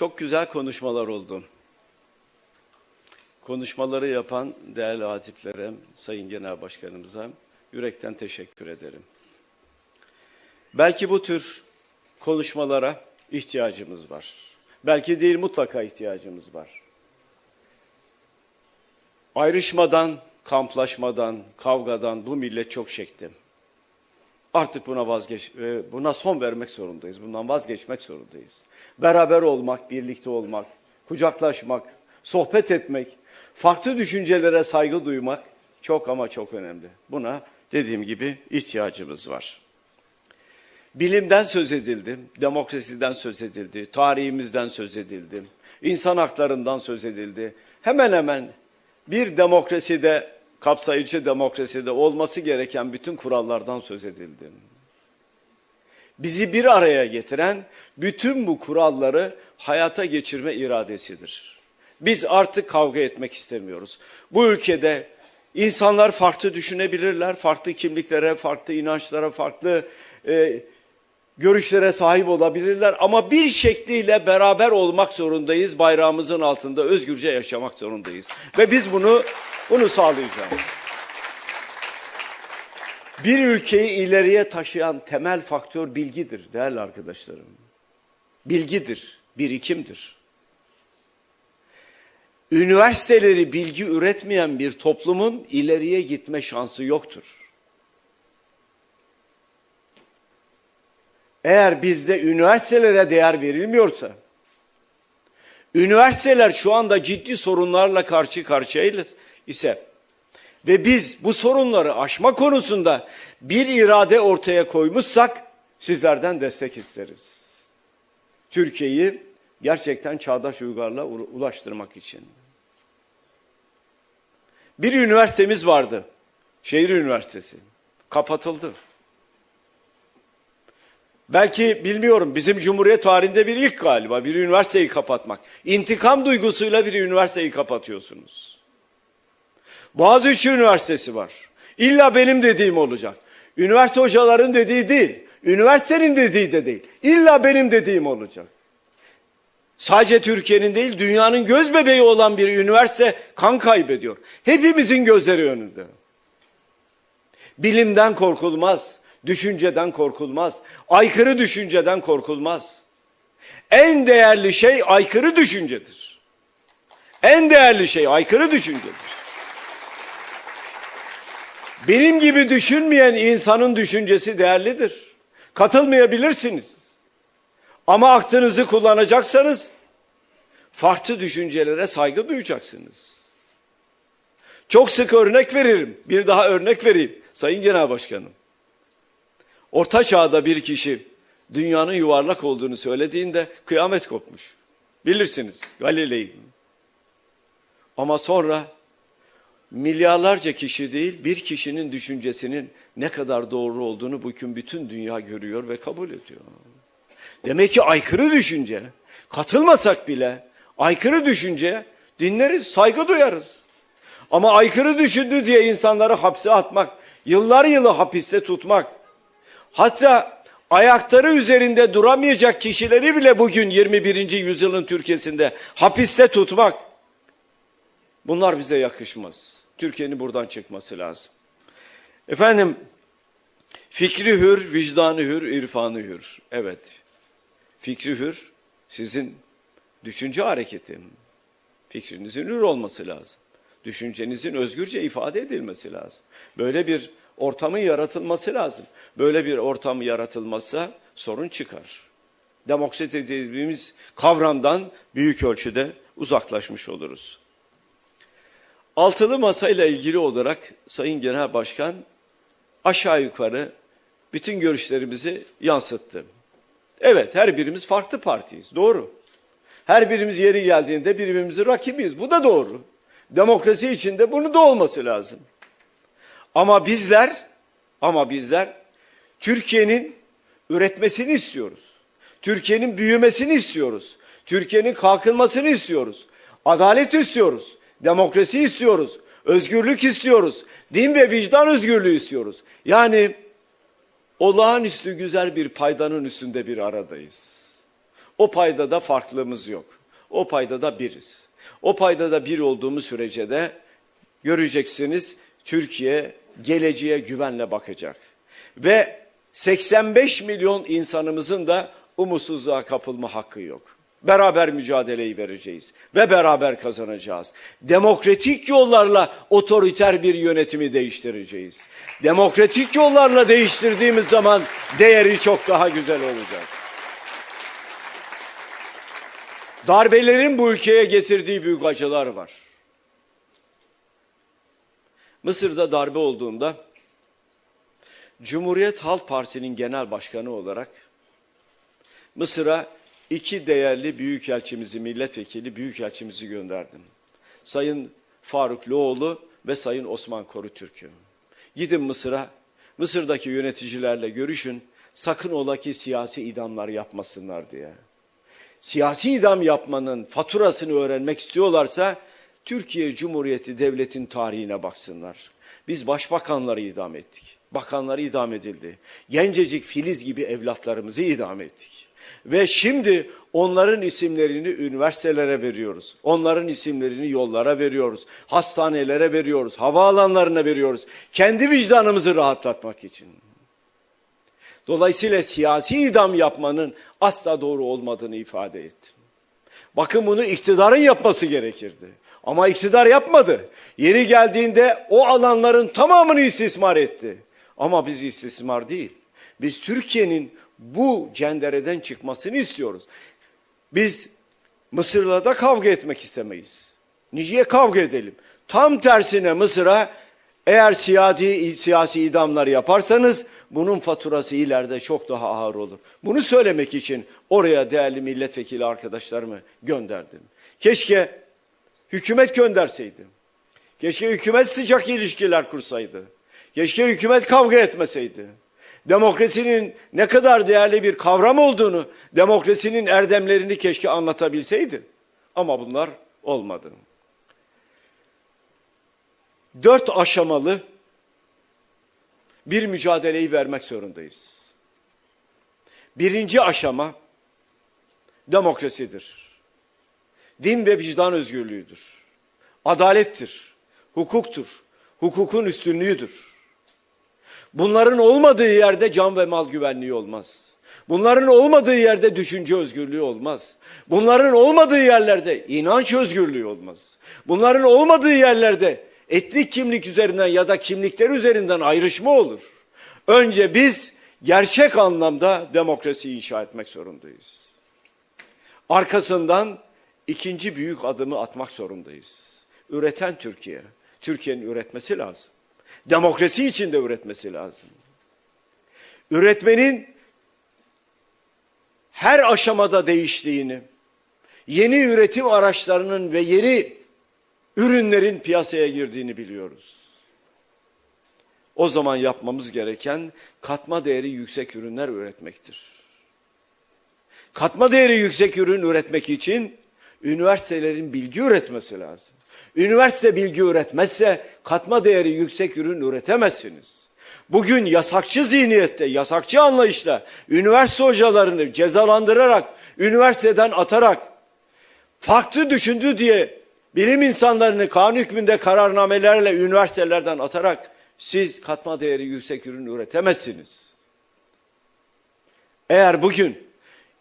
Çok güzel konuşmalar oldu. Konuşmaları yapan değerli hatiplere, Sayın Genel Başkanımıza yürekten teşekkür ederim. Belki bu tür konuşmalara ihtiyacımız var. Belki değil mutlaka ihtiyacımız var. Ayrışmadan, kamplaşmadan, kavgadan bu millet çok çekti. Artık buna vazgeç, e, buna son vermek zorundayız. Bundan vazgeçmek zorundayız. Beraber olmak, birlikte olmak, kucaklaşmak, sohbet etmek, farklı düşüncelere saygı duymak çok ama çok önemli. Buna dediğim gibi ihtiyacımız var. Bilimden söz edildi, demokrasiden söz edildi, tarihimizden söz edildi, insan haklarından söz edildi. Hemen hemen bir demokraside, kapsayıcı demokraside olması gereken bütün kurallardan söz edildi. Bizi bir araya getiren bütün bu kuralları hayata geçirme iradesidir. Biz artık kavga etmek istemiyoruz. Bu ülkede insanlar farklı düşünebilirler, farklı kimliklere, farklı inançlara, farklı e, görüşlere sahip olabilirler ama bir şekliyle beraber olmak zorundayız. Bayrağımızın altında özgürce yaşamak zorundayız. Ve biz bunu bunu sağlayacağız. Bir ülkeyi ileriye taşıyan temel faktör bilgidir değerli arkadaşlarım. Bilgidir, birikimdir. Üniversiteleri bilgi üretmeyen bir toplumun ileriye gitme şansı yoktur. Eğer bizde üniversitelere değer verilmiyorsa, üniversiteler şu anda ciddi sorunlarla karşı karşıyayız ise ve biz bu sorunları aşma konusunda bir irade ortaya koymuşsak sizlerden destek isteriz. Türkiye'yi gerçekten çağdaş uygarlığa ulaştırmak için. Bir üniversitemiz vardı. Şehir Üniversitesi. Kapatıldı. Belki bilmiyorum bizim Cumhuriyet tarihinde bir ilk galiba bir üniversiteyi kapatmak. İntikam duygusuyla bir üniversiteyi kapatıyorsunuz. Boğaziçi Üniversitesi var. İlla benim dediğim olacak. Üniversite hocaların dediği değil. Üniversitenin dediği de değil. İlla benim dediğim olacak. Sadece Türkiye'nin değil dünyanın göz bebeği olan bir üniversite kan kaybediyor. Hepimizin gözleri önünde. Bilimden korkulmaz, düşünceden korkulmaz, aykırı düşünceden korkulmaz. En değerli şey aykırı düşüncedir. En değerli şey aykırı düşüncedir. Benim gibi düşünmeyen insanın düşüncesi değerlidir. Katılmayabilirsiniz. Ama aklınızı kullanacaksanız farklı düşüncelere saygı duyacaksınız. Çok sık örnek veririm. Bir daha örnek vereyim. Sayın Genel Başkanım. Orta çağda bir kişi dünyanın yuvarlak olduğunu söylediğinde kıyamet kopmuş. Bilirsiniz Galilei. Ama sonra milyarlarca kişi değil bir kişinin düşüncesinin ne kadar doğru olduğunu bugün bütün dünya görüyor ve kabul ediyor. Demek ki aykırı düşünce, katılmasak bile aykırı düşünce dinleriz, saygı duyarız. Ama aykırı düşündü diye insanları hapse atmak, yıllar yılı hapiste tutmak, hatta ayakları üzerinde duramayacak kişileri bile bugün 21. yüzyılın Türkiye'sinde hapiste tutmak, bunlar bize yakışmaz. Türkiye'nin buradan çıkması lazım. Efendim, fikri hür, vicdanı hür, irfanı hür. Evet, fikri hür sizin düşünce hareketi. Fikrinizin hür olması lazım. Düşüncenizin özgürce ifade edilmesi lazım. Böyle bir ortamın yaratılması lazım. Böyle bir ortam yaratılmazsa sorun çıkar. Demokrasi dediğimiz kavramdan büyük ölçüde uzaklaşmış oluruz. Altılı masayla ilgili olarak Sayın Genel Başkan aşağı yukarı bütün görüşlerimizi yansıttı. Evet her birimiz farklı partiyiz doğru. Her birimiz yeri geldiğinde birbirimizin rakibiyiz bu da doğru. Demokrasi içinde bunu da olması lazım. Ama bizler ama bizler Türkiye'nin üretmesini istiyoruz. Türkiye'nin büyümesini istiyoruz. Türkiye'nin kalkınmasını istiyoruz. Adalet istiyoruz. Demokrasi istiyoruz. Özgürlük istiyoruz. Din ve vicdan özgürlüğü istiyoruz. Yani olağanüstü güzel bir paydanın üstünde bir aradayız. O payda da farklılığımız yok. O payda da biriz. O payda da bir olduğumuz sürece de göreceksiniz Türkiye geleceğe güvenle bakacak. Ve 85 milyon insanımızın da umutsuzluğa kapılma hakkı yok. Beraber mücadeleyi vereceğiz ve beraber kazanacağız. Demokratik yollarla otoriter bir yönetimi değiştireceğiz. Demokratik yollarla değiştirdiğimiz zaman değeri çok daha güzel olacak. Darbelerin bu ülkeye getirdiği büyük acılar var. Mısır'da darbe olduğunda Cumhuriyet Halk Partisi'nin genel başkanı olarak Mısır'a iki değerli büyükelçimizi, milletvekili büyükelçimizi gönderdim. Sayın Faruk Loğlu ve Sayın Osman Korutürk'ü. Gidin Mısır'a, Mısır'daki yöneticilerle görüşün, sakın ola ki siyasi idamlar yapmasınlar diye. Siyasi idam yapmanın faturasını öğrenmek istiyorlarsa, Türkiye Cumhuriyeti Devlet'in tarihine baksınlar. Biz başbakanları idam ettik. Bakanları idam edildi. Gencecik Filiz gibi evlatlarımızı idam ettik. Ve şimdi onların isimlerini üniversitelere veriyoruz. Onların isimlerini yollara veriyoruz. Hastanelere veriyoruz. Havaalanlarına veriyoruz. Kendi vicdanımızı rahatlatmak için. Dolayısıyla siyasi idam yapmanın asla doğru olmadığını ifade ettim. Bakın bunu iktidarın yapması gerekirdi. Ama iktidar yapmadı. Yeri geldiğinde o alanların tamamını istismar etti. Ama biz istismar değil. Biz Türkiye'nin bu cendereden çıkmasını istiyoruz. Biz Mısır'la da kavga etmek istemeyiz. Niye kavga edelim? Tam tersine Mısır'a eğer siyasi, siyasi idamlar yaparsanız bunun faturası ileride çok daha ağır olur. Bunu söylemek için oraya değerli milletvekili arkadaşlarımı gönderdim. Keşke hükümet gönderseydi. Keşke hükümet sıcak ilişkiler kursaydı. Keşke hükümet kavga etmeseydi. Demokrasinin ne kadar değerli bir kavram olduğunu, demokrasinin erdemlerini keşke anlatabilseydi. Ama bunlar olmadı. Dört aşamalı bir mücadeleyi vermek zorundayız. Birinci aşama demokrasidir. Din ve vicdan özgürlüğüdür. Adalettir. Hukuktur. Hukukun üstünlüğüdür. Bunların olmadığı yerde can ve mal güvenliği olmaz. Bunların olmadığı yerde düşünce özgürlüğü olmaz. Bunların olmadığı yerlerde inanç özgürlüğü olmaz. Bunların olmadığı yerlerde etnik kimlik üzerinden ya da kimlikler üzerinden ayrışma olur. Önce biz gerçek anlamda demokrasiyi inşa etmek zorundayız. Arkasından ikinci büyük adımı atmak zorundayız. Üreten Türkiye. Türkiye'nin üretmesi lazım. Demokrasi için de üretmesi lazım. Üretmenin her aşamada değiştiğini, yeni üretim araçlarının ve yeni ürünlerin piyasaya girdiğini biliyoruz. O zaman yapmamız gereken katma değeri yüksek ürünler üretmektir. Katma değeri yüksek ürün üretmek için üniversitelerin bilgi üretmesi lazım. Üniversite bilgi üretmezse katma değeri yüksek ürün üretemezsiniz. Bugün yasakçı zihniyette, yasakçı anlayışla üniversite hocalarını cezalandırarak, üniversiteden atarak, farklı düşündü diye bilim insanlarını kanun hükmünde kararnamelerle üniversitelerden atarak siz katma değeri yüksek ürün üretemezsiniz. Eğer bugün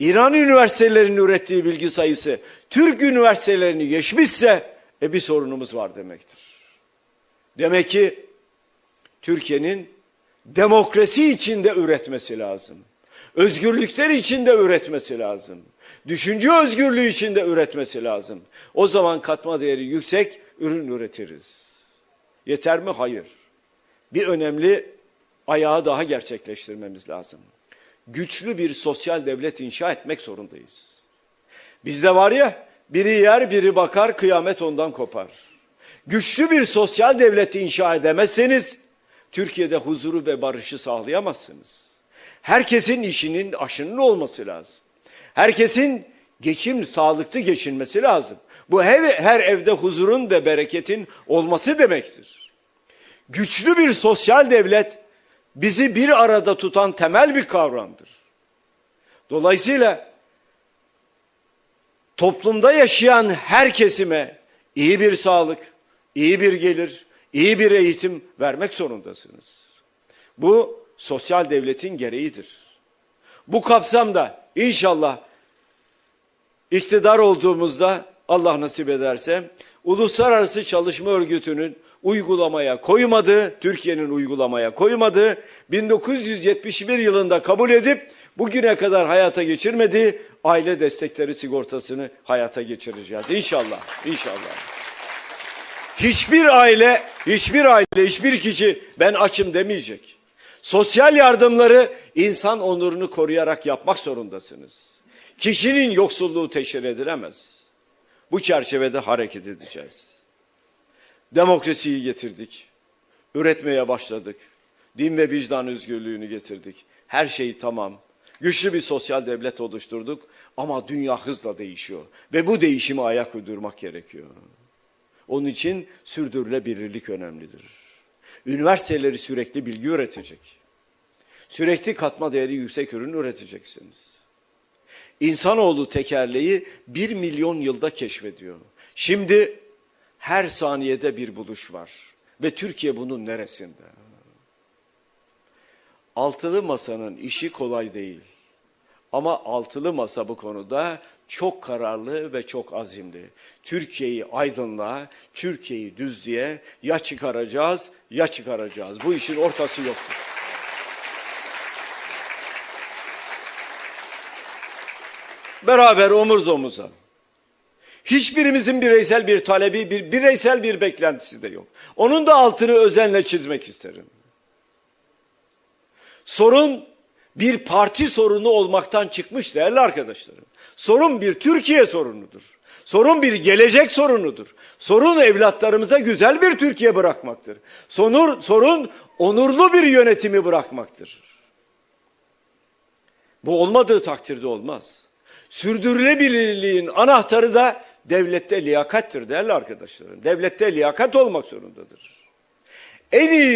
İran üniversitelerinin ürettiği bilgi sayısı Türk üniversitelerini geçmişse e bir sorunumuz var demektir. Demek ki Türkiye'nin demokrasi içinde üretmesi lazım. Özgürlükler içinde üretmesi lazım. Düşünce özgürlüğü içinde üretmesi lazım. O zaman katma değeri yüksek ürün üretiriz. Yeter mi? Hayır. Bir önemli ayağı daha gerçekleştirmemiz lazım. Güçlü bir sosyal devlet inşa etmek zorundayız. Bizde var ya biri yer biri bakar kıyamet ondan kopar. Güçlü bir sosyal devleti inşa edemezseniz Türkiye'de huzuru ve barışı sağlayamazsınız. Herkesin işinin aşının olması lazım. Herkesin geçim sağlıklı geçinmesi lazım. Bu her, her evde huzurun ve bereketin olması demektir. Güçlü bir sosyal devlet bizi bir arada tutan temel bir kavramdır. Dolayısıyla toplumda yaşayan her kesime iyi bir sağlık, iyi bir gelir, iyi bir eğitim vermek zorundasınız. Bu sosyal devletin gereğidir. Bu kapsamda inşallah iktidar olduğumuzda Allah nasip ederse Uluslararası Çalışma Örgütü'nün uygulamaya koymadığı, Türkiye'nin uygulamaya koymadığı 1971 yılında kabul edip bugüne kadar hayata geçirmediği aile destekleri sigortasını hayata geçireceğiz. İnşallah, inşallah. Hiçbir aile, hiçbir aile, hiçbir kişi ben açım demeyecek. Sosyal yardımları insan onurunu koruyarak yapmak zorundasınız. Kişinin yoksulluğu teşhir edilemez. Bu çerçevede hareket edeceğiz. Demokrasiyi getirdik. Üretmeye başladık. Din ve vicdan özgürlüğünü getirdik. Her şey tamam. Güçlü bir sosyal devlet oluşturduk ama dünya hızla değişiyor ve bu değişime ayak uydurmak gerekiyor. Onun için sürdürülebilirlik önemlidir. Üniversiteleri sürekli bilgi üretecek. Sürekli katma değeri yüksek ürün üreteceksiniz. İnsanoğlu tekerleği bir milyon yılda keşfediyor. Şimdi her saniyede bir buluş var. Ve Türkiye bunun neresinde? Altılı masanın işi kolay değil. Ama altılı masa bu konuda çok kararlı ve çok azimli. Türkiye'yi aydınlığa, Türkiye'yi düzlüğe ya çıkaracağız ya çıkaracağız. Bu işin ortası yoktur. Beraber omuz omuza. Hiçbirimizin bireysel bir talebi, bir bireysel bir beklentisi de yok. Onun da altını özenle çizmek isterim. Sorun bir parti sorunu olmaktan çıkmış değerli arkadaşlarım. Sorun bir Türkiye sorunudur. Sorun bir gelecek sorunudur. Sorun evlatlarımıza güzel bir Türkiye bırakmaktır. Sonur, sorun onurlu bir yönetimi bırakmaktır. Bu olmadığı takdirde olmaz. Sürdürülebilirliğin anahtarı da devlette liyakattır değerli arkadaşlarım. Devlette liyakat olmak zorundadır. En iyi